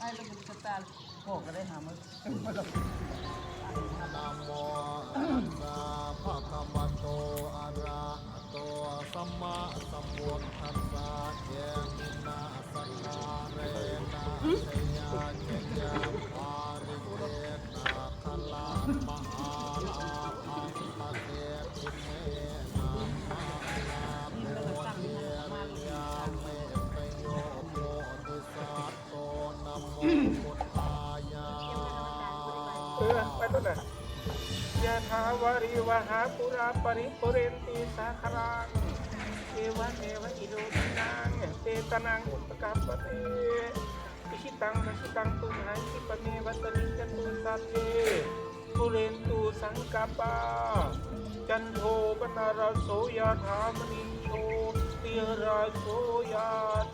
ไอ้ระบบสตาร์โคก็ได้หามานะโมตัสสะภะคะวะโตอะระหะโตสัมมาสัมพุทธัสสะเยมินาสนาเรนะ เออไปต้นน่ะยะถาวาริวหาปุราปริปุเรนติสาครังเอวะเอวะอิโรตินังเตตนังอุปกัปปะเตอิชิตังปชิตังตุมหังคิปเมวัตมิจตุสัพเพปุเรนตุสังกปปาจันโทปนารโสยะถามณินโชติราโสยะ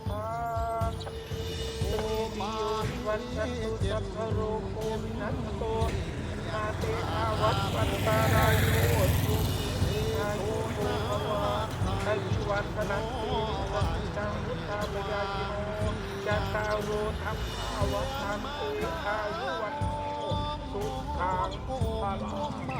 ถาโอมาวิวัชชันตุสัพพะโรโควินัส ขั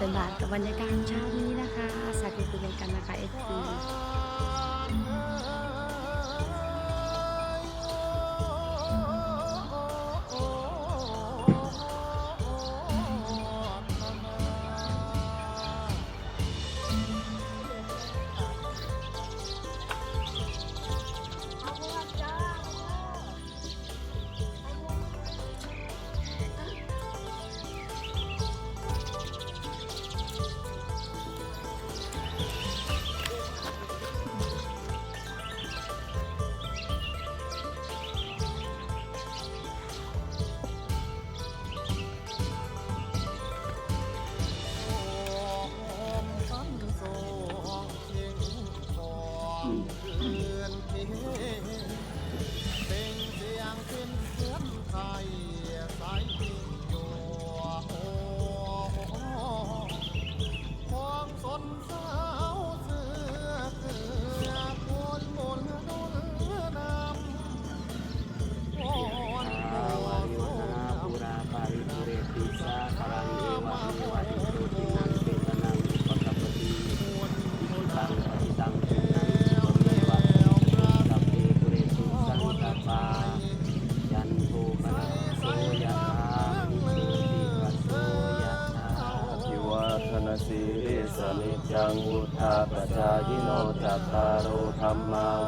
ใส่บาตรกับบรรยากาศเช้านี้นะคะ สาธุเป็นกันนะคะเอฟซี you.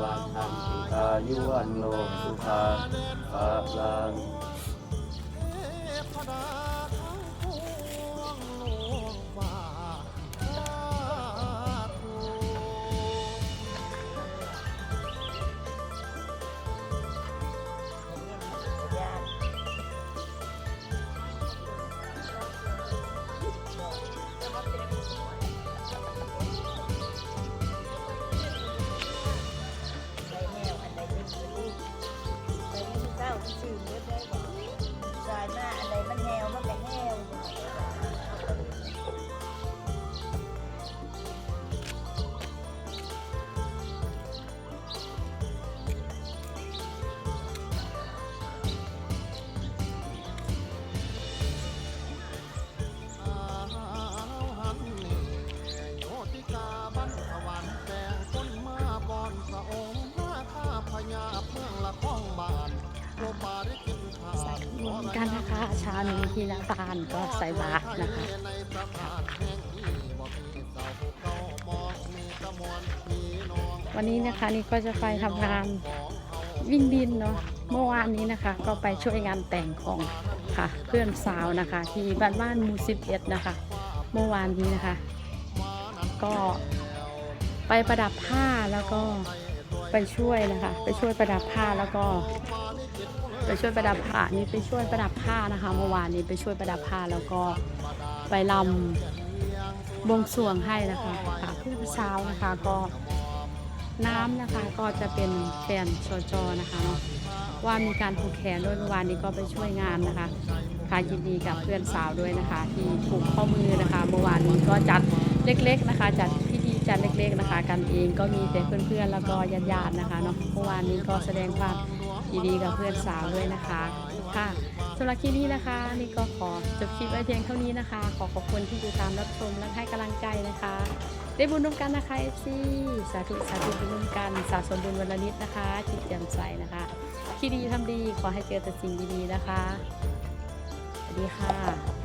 วันตันติอายุวันโนสุขาภาลัง เหมือนกันนะคะเช้านี้ที่หน้าบ้านก็ใส่บาตรนะคะวันนี้นะคะนี่ก็จะไปทำงานวิ่งดินเนาะเมื่อวานนี้นะคะ ก็ไปช่วยงานแต่งของค่ะ เพื่อนสาวนะคะ ที่บ้านบ้านมูสิบเอ็ดนะคะ เมื่อวานนี้นะคะ ก็ไปประดับผ้าแล้วก็ไปช่วยนะคะ ไปช่วยประดับผ้าแล้วก็ ไปช่วยประดับผ้านี่ไปช่วยประดับผ้านะคะเมื่อวานนี้ไปช่วยประดับผ้าแล้วก็ไปลำบวงสรวงให้นะคะค่ะเพื่อนสาวนะคะก็น้ำนะคะก็จะเป็นแฟนชอจอนะคะเนาะว่ามีการผูกแขนด้วยเมื่อวานนี้ก็ไปช่วยงานนะคะค่ะยินดีกับเพื่อนสาวด้วยนะคะ ที่ผูกข้อมือนะคะเมื่อวานนี้ก็จัดเล็กๆนะคะ จัดพิธีจัดเล็กๆนะคะ กันเองก็มีแต่เพื่อนๆแล้วก็ญาติๆนะคะเนาะเมื่อวานนี้ก็แสดงความ ยินดีกับเพื่อนสาวด้วยนะคะค่ะสำหรับคลิปนี้นะคะนี่ก็ขอจบคลิปไว้เพียงเท่านี้นะคะ ขอขอบคุณที่ติดตามรับชมและให้กำลังใจนะคะ ได้บุญร่วมกันนะคะที่สาธุสาธุบุญร่วมกันสะสมบุญวันละนิดนะคะจิตแจ่มใสนะคะคิดดีทำดีขอให้เจอแต่สิ่งดีๆนะคะสวัสดีค่ะ